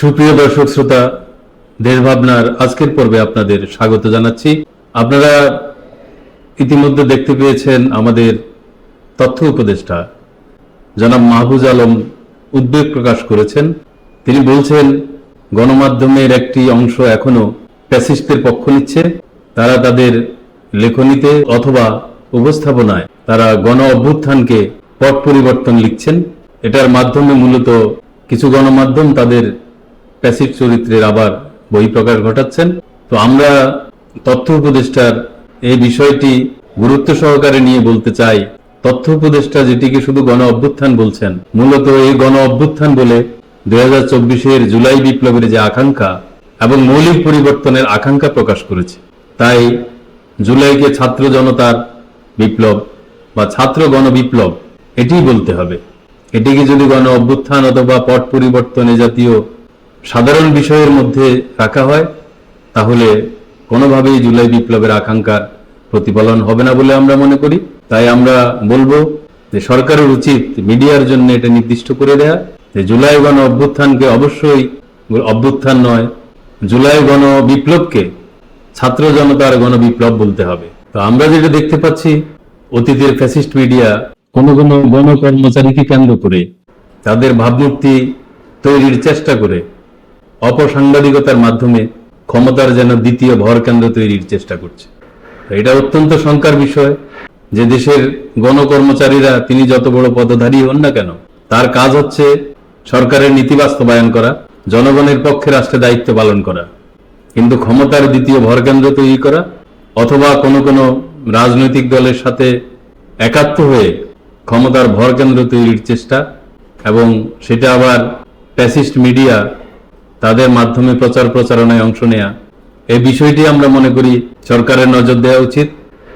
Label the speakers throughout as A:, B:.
A: সুপ্রিয় দর্শক শ্রোতা দেশ ভাবনার আজকের পর্বে আপনাদের স্বাগত জানাচ্ছি। আপনারা ইতিমধ্যে দেখতে পেয়েছেন আমাদের তথ্য উপদেষ্টা জনাব মাহবুজ আলম উদ্বেগ প্রকাশ করেছেন। তিনি বলছেন, গণমাধ্যমের একটি অংশ এখনও প্যাসিস্টদের পক্ষ নিচ্ছে। তারা তাদের লেখনীতে অথবা উপস্থাপনায় তারা গণ অভ্যুত্থানকে পট পরিবর্তন লিখছেন। এটার মাধ্যমে মূলত কিছু গণমাধ্যম তাদের প্যাসিভ চরিত্রের আবার বহিঃপ্রকাশ ঘটাচ্ছেন। তো আমরা তথ্য উপদেষ্টার এই বিষয়টি গুরুত্ব সহকারে নিয়ে বলতে চাই। তথ্য উপদেষ্টা যেটিকে শুধু গণ অভ্যুত্থান বলছেন, মূলত এই গণ অভ্যুত্থান বলে দুই হাজার চব্বিশের জুলাই বিপ্লবের যে আকাঙ্ক্ষা এবং মৌলিক পরিবর্তনের আকাঙ্ক্ষা প্রকাশ করেছে, তাই জুলাইকে ছাত্র জনতার বিপ্লব বা ছাত্র গণ বিপ্লব এটিই বলতে হবে। এটিকে যদি গণ অভ্যুত্থান অথবা পট পরিবর্তনে জাতীয় সাধারণ বিষয়ের মধ্যে রাখা হয়, তাহলে কোনোভাবেই জুলাই বিপ্লবের আকাঙ্ক্ষার প্রতিফলন হবে না বলে আমরা মনে করি। তাই আমরা বলব যে সরকারের উচিত মিডিয়ার জন্য এটা নির্দিষ্ট করে দেয়া, যে জুলাই গণ অভ্যুত্থানকে অবশ্যই অভ্যুত্থান নয়, জুলাই গণ বিপ্লবকে ছাত্র জনতার গণ বিপ্লব বলতে হবে। তো আমরা যেটা দেখতে পাচ্ছি, অতীতের ফ্যাসিস্ট মিডিয়া কোন কোন গণ কর্মচারীকে কেন্দ্র করে তাদের ভাবমূর্তি তৈরির চেষ্টা করে অপসাংবাদিকতার মাধ্যমে ক্ষমতার যেন দ্বিতীয় ভর কেন্দ্র তৈরির চেষ্টা করছে। এটা অত্যন্ত শঙ্কার বিষয় যে দেশের গণকর্মচারীরা, তিনি যত বড় পদধারী হন না কেন, তার কাজ হচ্ছে সরকারের নীতি বাস্তবায়ন করা, জনগণের পক্ষে রাষ্ট্রে দায়িত্ব পালন করা। কিন্তু ক্ষমতার দ্বিতীয় ভরকেন্দ্র তৈরি করা অথবা কোনো কোনো রাজনৈতিক দলের সাথে একাত্ম হয়ে ক্ষমতার ভরকেন্দ্র তৈরির চেষ্টা এবং সেটা আবার প্যাসিস্ট মিডিয়া তাদের মাধ্যমে প্রচার প্রচারণায় অংশ নেয়া। এই বিষয়টি আমরা মনে করি সরকারের নজর দেওয়া উচিত।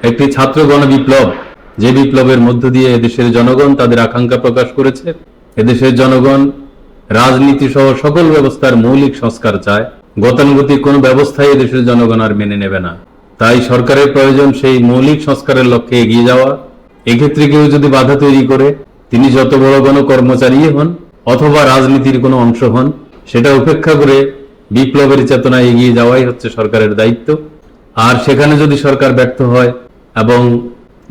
A: একটি ছাত্র গণ বিপ্লব যে বিপ্লবের মধ্য দিয়ে এদেশের জনগণ তাদের আকাঙ্ক্ষা প্রকাশ করেছে, এদেশের জনগণ রাজনীতি সহ সকল ব্যবস্থার মৌলিক সংস্কার চায়। গতানুগতিক কোনো ব্যবস্থাই এদেশের জনগণ আর মেনে নেবে না। তাই সরকারের প্রয়োজন সেই মৌলিক সংস্কারের লক্ষ্যে এগিয়ে যাওয়া। এক্ষেত্রে কেউ যদি বাধা তৈরি করে, তিনি যত বড় কোনো কর্মচারী হন, অথবা রাজনীতির কোনো অংশ হন সেটা উপেক্ষা করে বিপ্লবের চেতনায় এগিয়ে যাওয়াই হচ্ছে সরকারের দায়িত্ব। আর সেখানে যদি সরকার ব্যর্থ হয় এবং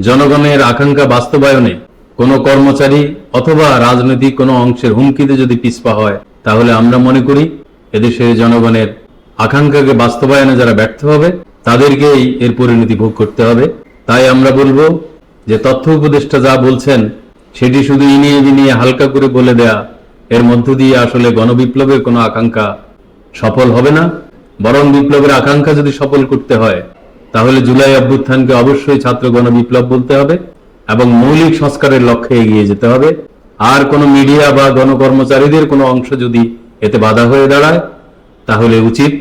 A: জনগণের আকাঙ্ক্ষা বাস্তবায়নে কোনো কর্মচারী অথবা রাজনৈতিক কোনো অংশের হুমকিতে যদি পিছপা হয়, তাহলে আমরা মনে করি এদেশের জনগণের আকাঙ্ক্ষাকে বাস্তবায়নে যারা ব্যর্থ হবে, তাদেরকেই এর পরিণতি ভোগ করতে হবে। তাই আমরা বলব যে তথ্য উপদেষ্টা যা বলছেন, সেটি শুধু ইনিয়ে বিনিয়ে হালকা করে বলে দেয়া এর মধ্য দিয়ে আসলে গণবিপ্লবের কোনো আকাঙ্ক্ষা সফল হবে না। বরং বিপ্লবের আকাঙ্ক্ষা যদি সফল করতে হয়, তাহলে জুলাই অভ্যুত্থানকে অবশ্যই ছাত্র গণবিপ্লব বলতে হবে এবং মৌলিক সংস্কারের লক্ষ্যে এগিয়ে যেতে হবে। আর কোনো মিডিয়া বা গণকর্মচারীদের কোনো অংশ যদি এতে বাধা হয়ে দাঁড়ায়, তাহলে উচিত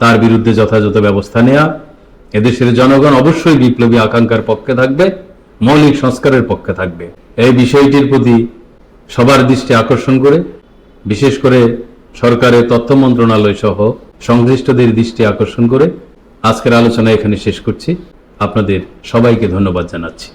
A: তার বিরুদ্ধে যথাযথ ব্যবস্থা নেওয়া এদেশের জনগণ অবশ্যই বিপ্লবী আকাঙ্ক্ষার পক্ষে থাকবে, মৌলিক সংস্কারের পক্ষে থাকবে। এই বিষয়টির প্রতি সবার দৃষ্টি আকর্ষণ করে, বিশেষ করে সরকারের তথ্য মন্ত্রণালয় সহ সংশ্লিষ্টদের দৃষ্টি আকর্ষণ করে, আজকের আলোচনা এখানে শেষ করছি। আপনাদের সবাইকে ধন্যবাদ জানাচ্ছি।